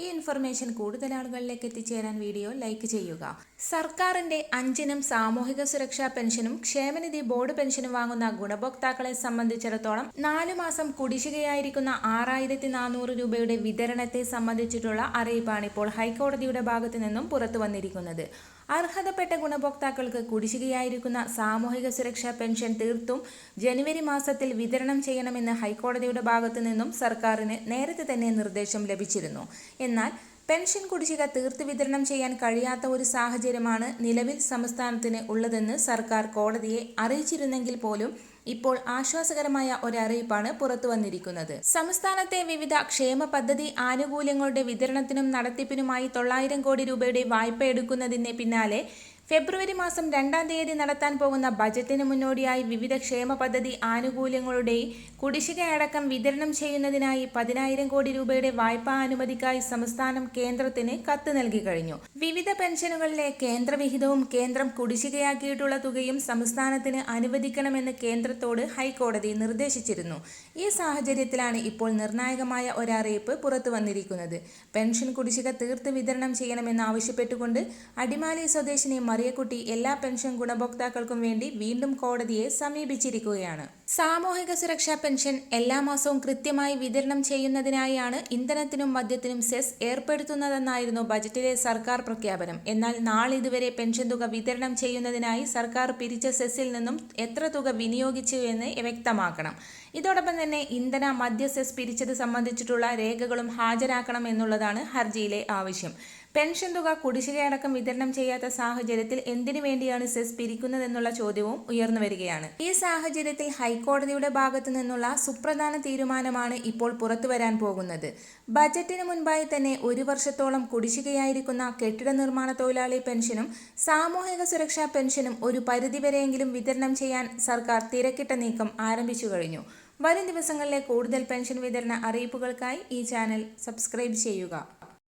ഈ ഇൻഫർമേഷൻ കൂടുതൽ ആളുകളിലേക്ക് എത്തിച്ചേരാൻ വീഡിയോ ലൈക്ക് ചെയ്യുക. സർക്കാരിന്റെ അഞ്ചിനും സാമൂഹിക സുരക്ഷാ പെൻഷനും ക്ഷേമനിധി ബോർഡ് പെൻഷനും വാങ്ങുന്ന ഗുണഭോക്താക്കളെ സംബന്ധിച്ചിടത്തോളം നാലു മാസം കുടിശ്ശികയായിരിക്കുന്ന ആറായിരത്തി നാനൂറ് രൂപയുടെ വിതരണത്തെ സംബന്ധിച്ചിട്ടുള്ള അറിയിപ്പാണ് ഇപ്പോൾ ഹൈക്കോടതിയുടെ ഭാഗത്തു നിന്നും പുറത്തു വന്നിരിക്കുന്നത്. അർഹതപ്പെട്ട ഗുണഭോക്താക്കൾക്ക് കുടിശ്ശികയായിരിക്കുന്ന സാമൂഹിക സുരക്ഷാ പെൻഷൻ തീർത്തും ജനുവരി മാസത്തിൽ വിതരണം ചെയ്യണമെന്ന് ഹൈക്കോടതിയുടെ ഭാഗത്തു നിന്നും സർക്കാരിന് നേരത്തെ തന്നെ നിർദ്ദേശം ലഭിച്ചിരുന്നു. എന്നാൽ പെൻഷൻ കുടിശ്ശിക തീർത്ത് വിതരണം ചെയ്യാൻ കഴിയാത്ത ഒരു സാഹചര്യമാണ് നിലവിൽ സംസ്ഥാനത്തിന് ഉള്ളതെന്ന് സർക്കാർ കോടതിയെ അറിയിച്ചിരുന്നെങ്കിൽ പോലും ഇപ്പോൾ ആശ്വാസകരമായ ഒരറിയിപ്പാണ് പുറത്തു വന്നിരിക്കുന്നത് സംസ്ഥാനത്തെ വിവിധ ക്ഷേമ പദ്ധതി ആനുകൂല്യങ്ങളുടെ വിതരണത്തിനും നടത്തിപ്പിനുമായി തൊള്ളായിരം കോടി രൂപയുടെ വായ്പ എടുക്കുന്നതിന് പിന്നാലെ ഫെബ്രുവരി മാസം രണ്ടാം തീയതി നടത്താൻ പോകുന്ന ബജറ്റിന് മുന്നോടിയായി വിവിധ ക്ഷേമ പദ്ധതി ആനുകൂല്യങ്ങളുടെ കുടിശ്ശികയടക്കം വിതരണം ചെയ്യുന്നതിനായി പതിനായിരം കോടി രൂപയുടെ വായ്പാ അനുമതിക്കായി സംസ്ഥാനം കേന്ദ്രത്തിന് കത്ത് നൽകി കഴിഞ്ഞു. വിവിധ പെൻഷനുകളിലെ കേന്ദ്രവിഹിതവും കേന്ദ്രം കുടിശ്ശികയാക്കിയിട്ടുള്ള തുകയും സംസ്ഥാനത്തിന് അനുവദിക്കണമെന്ന് കേന്ദ്രത്തോട് ഹൈക്കോടതി നിർദ്ദേശിച്ചിരുന്നു. ഈ സാഹചര്യത്തിലാണ് ഇപ്പോൾ നിർണായകമായ ഒരറിയിപ്പ് പുറത്തു വന്നിരിക്കുന്നത്. പെൻഷൻ കുടിശ്ശിക തീർത്ത് വിതരണം ചെയ്യണമെന്ന് ആവശ്യപ്പെട്ടുകൊണ്ട് അടിമാലി സ്വദേശിനി മറിയക്കുട്ടി എല്ലാ പെൻഷൻ ഗുണഭോക്താക്കൾക്കും വേണ്ടി വീണ്ടും കോടതിയെ സമീപിച്ചിരിക്കുകയാണ് സാമൂഹിക സുരക്ഷാ പെൻഷൻ എല്ലാ മാസവും കൃത്യമായി വിതരണം ചെയ്യുന്നതിനായാണ് ഇന്ധനത്തിനും മദ്യത്തിനും സെസ് ഏർപ്പെടുത്തുന്നതെന്നായിരുന്നു ബജറ്റിലെ സർക്കാർ പ്രഖ്യാപനം. എന്നാൽ നാളിതുവരെ പെൻഷൻ തുക വിതരണം ചെയ്യുന്നതിനായി സർക്കാർ പിരിച്ച സെസ്സിൽ നിന്നും എത്ര തുക വിനിയോഗിച്ചു എന്ന് വ്യക്തമാക്കണം. ഇതോടൊപ്പം തന്നെ ഇന്ധന മദ്യ സെസ് പിരിച്ചത് സംബന്ധിച്ചിട്ടുള്ള രേഖകളും ഹാജരാക്കണം എന്നുള്ളതാണ് ഹർജിയിലെ ആവശ്യം. പെൻഷൻ തുക കുടിശ്ശികയടക്കം വിതരണം ചെയ്യാത്ത സാഹചര്യത്തിൽ എന്തിനു വേണ്ടിയാണ് സെസ് പിരിക്കുന്നതെന്നുള്ള ചോദ്യവും ഉയർന്നു വരികയാണ്. ഈ സാഹചര്യത്തിൽ ഹൈക്കോടതിയുടെ ഭാഗത്തു നിന്നുള്ള സുപ്രധാന തീരുമാനമാണ് ഇപ്പോൾ പുറത്തുവരാൻ പോകുന്നത്. ബജറ്റിന് മുൻപായി തന്നെ ഒരു വർഷത്തോളം കുടിശ്ശികയായിരിക്കുന്ന കെട്ടിട നിർമ്മാണ തൊഴിലാളി പെൻഷനും സാമൂഹിക സുരക്ഷാ പെൻഷനും ഒരു പരിധിവരെയെങ്കിലും വിതരണം ചെയ്യാൻ സർക്കാർ തിരക്കിട്ട നീക്കം ആരംഭിച്ചു കഴിഞ്ഞു. വരും ദിവസങ്ങളിലെ കൂടുതൽ പെൻഷൻ വിതരണ അറിയിപ്പുകൾക്കായി ഈ ചാനൽ സബ്സ്ക്രൈബ് ചെയ്യുക.